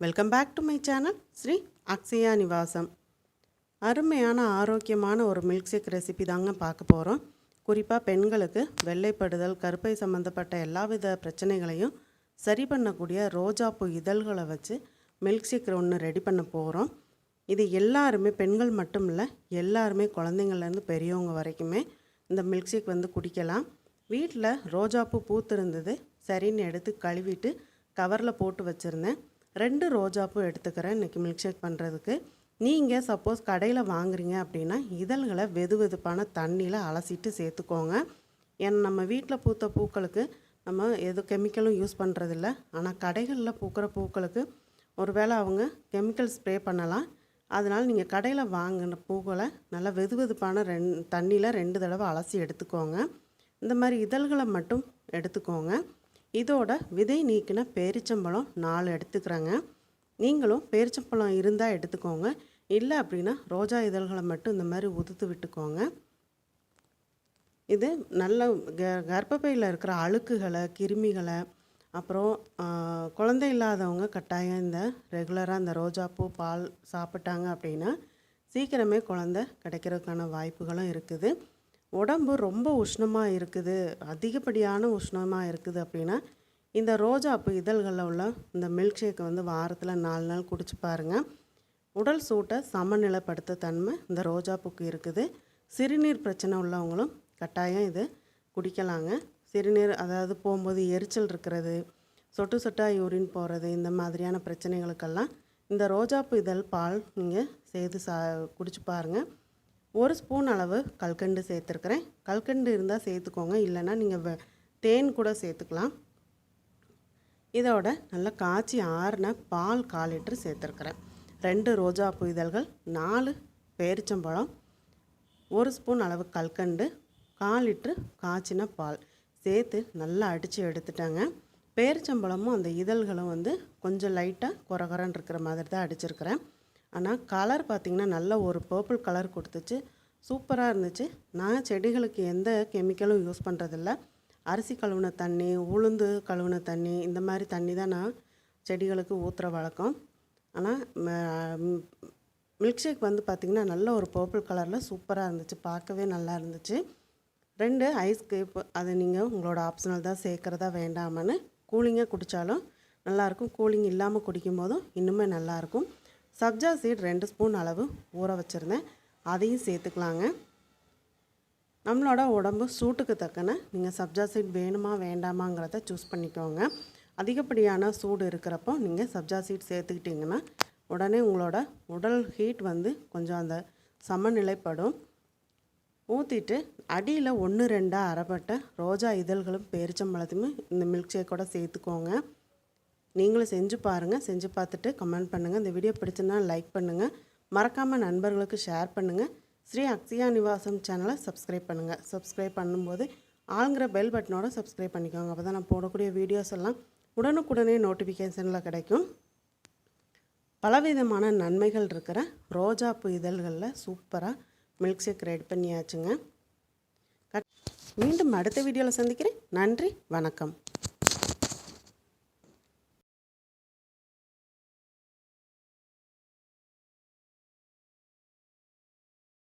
Welcome back to my channel Sri Akshaya Nivasam அருமையான ஆரோக்கியமான ஒரு மில்க் ஷேக் ரெசிபி தாங்க பார்க்க போகிறோம் குறிப்பாக பெண்களுக்கு வெள்ளைப்படுதல் கருப்பை சம்மந்தப்பட்ட எல்லாவித பிரச்சனைகளையும் சரி பண்ணக்கூடிய ரோஜாப்பூ இதழ்களை வச்சு மில்க் ஷேக் ஒன்று ரெடி பண்ண போகிறோம் இது எல்லாருமே பெண்கள் மட்டும் இல்லை எல்லாருமே குழந்தைங்கள்லேருந்து பெரியவங்க வரைக்குமே இந்த மில்க் ஷேக் வந்து குடிக்கலாம். வீட்டில் ரோஜாப்பூ பூத்திருந்தது சரின்னு எடுத்து கழுவிட்டு கவரில் போட்டு வச்சுருந்தேன். ரெண்டு ரோஜாப்பூ எடுத்துக்கிறேன் இன்றைக்கி மில்க் ஷேக் பண்ணுறதுக்கு நீங்கள் சப்போஸ் கடையில் வாங்குறீங்க அப்படின்னா இதழ்களை வெது வெதுப்பான தண்ணியில் அலசிட்டு சேர்த்துக்கோங்க. ஏன்னா நம்ம வீட்டில் பூத்த பூக்களுக்கு நம்ம எது கெமிக்கலும் யூஸ் பண்ணுறதில்ல ஆனால் கடைகளில் பூக்கிற பூக்களுக்கு ஒருவேளை அவங்க கெமிக்கல் ஸ்ப்ரே பண்ணலாம். அதனால் நீங்கள் கடையில் வாங்கின பூக்களை நல்லா வெது வெதுப்பான ரெண் தண்ணியில் ரெண்டு தடவை அலசி எடுத்துக்கோங்க. இந்த மாதிரி இதழ்களை மட்டும் எடுத்துக்கோங்க. இதோட விதை நீக்கின பேரிச்சம்பழம் நாலு எடுத்துக்கிறேங்க. நீங்களும் பேரிச்சம்பழம் இருந்தால் எடுத்துக்கோங்க. இல்லை அப்படின்னா ரோஜா இதழ்களை மட்டும் இந்த மாதிரி உதுத்து விட்டுக்கோங்க. இது நல்ல க கர்ப்பப்பையில் இருக்கிற அழுக்குகளை கிருமிகளை அப்புறம் குழந்தை இல்லாதவங்க கட்டாயம் இந்த ரெகுலராக இந்த ரோஜாப்பூ பால் சாப்பிட்டாங்க அப்படின்னா சீக்கிரமே குழந்தை கிடைக்கிறதுக்கான வாய்ப்புகளும் இருக்குது. உடம்பு ரொம்ப உஷ்ணமாக இருக்குது அதிகப்படியான உஷ்ணமாக இருக்குது அப்படின்னா இந்த ரோஜாப்பு இதழ்களில் உள்ள இந்த மில்க் ஷேக்கை வந்து வாரத்தில் நாலு நாள் குடிச்சு பாருங்கள் உடல் சூட்டை சமநிலைப்படுத்த தன்மை இந்த ரோஜாப்பூக்கு இருக்குது. சிறுநீர் பிரச்சனை உள்ளவங்களும் கட்டாயம் இது குடிக்கலாங்க. சிறுநீர் அதாவது போகும்போது எரிச்சல் இருக்கிறது சொட்டு சொட்டாக யூரின் போகிறது இந்த மாதிரியான பிரச்சனைகளுக்கெல்லாம் இந்த ரோஜாப்பு இதழ் பால் நீங்கள் செய்து சா குடிச்சு பாருங்கள் ஒரு ஸ்பூன் அளவு கல்கண்டு சேர்த்துருக்குறேன். கல்கண்டு இருந்தால் சேர்த்துக்கோங்க. இல்லைன்னா நீங்கள் தேன் கூட சேர்த்துக்கலாம். இதோட நல்லா காய்ச்சி ஆறின பால் கால் லிட்டர் சேர்த்துருக்குறேன். ரெண்டு ரோஜாப்பூ இதழ்கள் நாலு பேரிச்சம்பழம் ஒரு ஸ்பூன் அளவு கல்கண்டு கால் லிட்ரு காய்ச்சின பால் சேர்த்து நல்லா அடித்து எடுத்துட்டாங்க. பேரிச்சம்பழமும் அந்த இதழ்களும் வந்து கொஞ்சம் லைட்டாக குறகுறன்னு இருக்கிற மாதிரி தான் அடிச்சிருக்கிறேன். ஆனால் கலர் பார்த்திங்கன்னா நல்ல ஒரு பர்பிள் கலர் கொடுத்துச்சு. சூப்பராக இருந்துச்சு. நான் செடிகளுக்கு எந்த கெமிக்கலும் யூஸ் பண்ணுறதில்ல அரிசி கழுவுன தண்ணி உளுந்து கழுவுன தண்ணி இந்த மாதிரி தண்ணி தான் நான் செடிகளுக்கு ஊற்றுற வழக்கம். ஆனால் மில்க் ஷேக் வந்து பார்த்திங்கன்னா நல்ல ஒரு பர்பிள் கலரில் சூப்பராக இருந்துச்சு. பார்க்கவே நல்லா இருந்துச்சு. ரெண்டு ஐஸ் கேப் அதை நீங்கள் உங்களோட ஆப்ஷனல் தான் சேர்க்குறதா வேண்டாமன்னு கூலிங்காக குடித்தாலும் நல்லாயிருக்கும். கூலிங் இல்லாமல் குடிக்கும் போதும் இன்னுமே நல்லாயிருக்கும். சப்ஜா சீட் ரெண்டு ஸ்பூன் அளவு ஊற வச்சுருந்தேன். அதையும் சேர்த்துக்கலாங்க. நம்மளோட உடம்பு சூட்டுக்கு தக்கன நீங்கள் சப்ஜா சீட் வேணுமா வேண்டாமாங்கிறத சூஸ் பண்ணிக்கோங்க. அதிகப்படியான சூடு இருக்கிறப்போ நீங்கள் சப்ஜா சீட் சேர்த்துக்கிட்டிங்கன்னா உடனே உங்களோட உடல் ஹீட் வந்து கொஞ்சம் அந்த சமநிலைப்படும். ஊற்றிட்டு அடியில் ஒன்று ரெண்டாக அரைப்பட்ட ரோஜா இதழ்களும் பேரிச்சம்பழத்தையும் இந்த மில்க் ஷேக்கோட சேர்த்துக்கோங்க. நீங்களும் செஞ்சு பாருங்கள் செஞ்சு பார்த்துட்டு கமெண்ட் பண்ணுங்கள் இந்த வீடியோ பிடிச்சிருந்தா லைக் பண்ணுங்கள் மறக்காமல் நண்பர்களுக்கு ஷேர் பண்ணுங்கள் ஸ்ரீ அக்ஷயா நிவாசம் சேனலை சப்ஸ்கிரைப் பண்ணுங்கள் சப்ஸ்கிரைப் பண்ணும்போது ஆளுங்கிற பெல் பட்டனோட சப்ஸ்கிரைப் பண்ணிக்கோங்க. அப்போ தான் நான் போடக்கூடிய வீடியோஸ் எல்லாம் உடனுக்குடனே நோட்டிஃபிகேஷனில் கிடைக்கும். பலவிதமான நன்மைகள் இருக்கிற ரோஜாப்பூ இதழ்களில் சூப்பராக மில்க் ஷேக் ரெடி பண்ணியாச்சுங்க. கட் மீண்டும் அடுத்த வீடியோவில் சந்திக்கிறேன். நன்றி வணக்கம்.